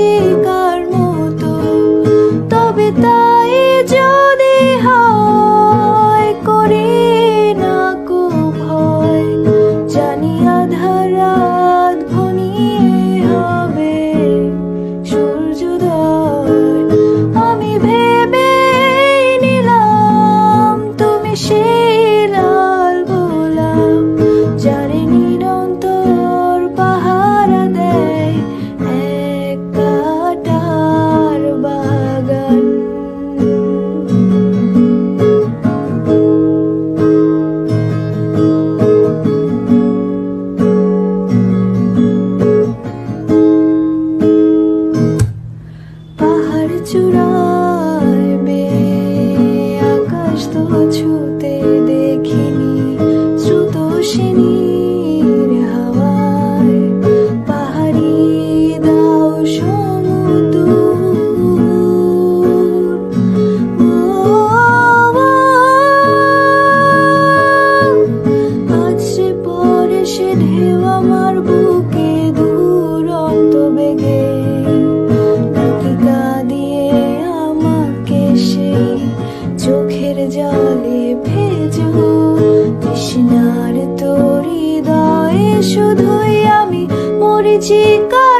You. চূড়ার বে আকাশ তো ছুতে দেখিনি স্রোতসিনীর হাওয়ায় পাহাড়ি দাও সমুদ্র। আজ সে ঢেউ আমার শিকার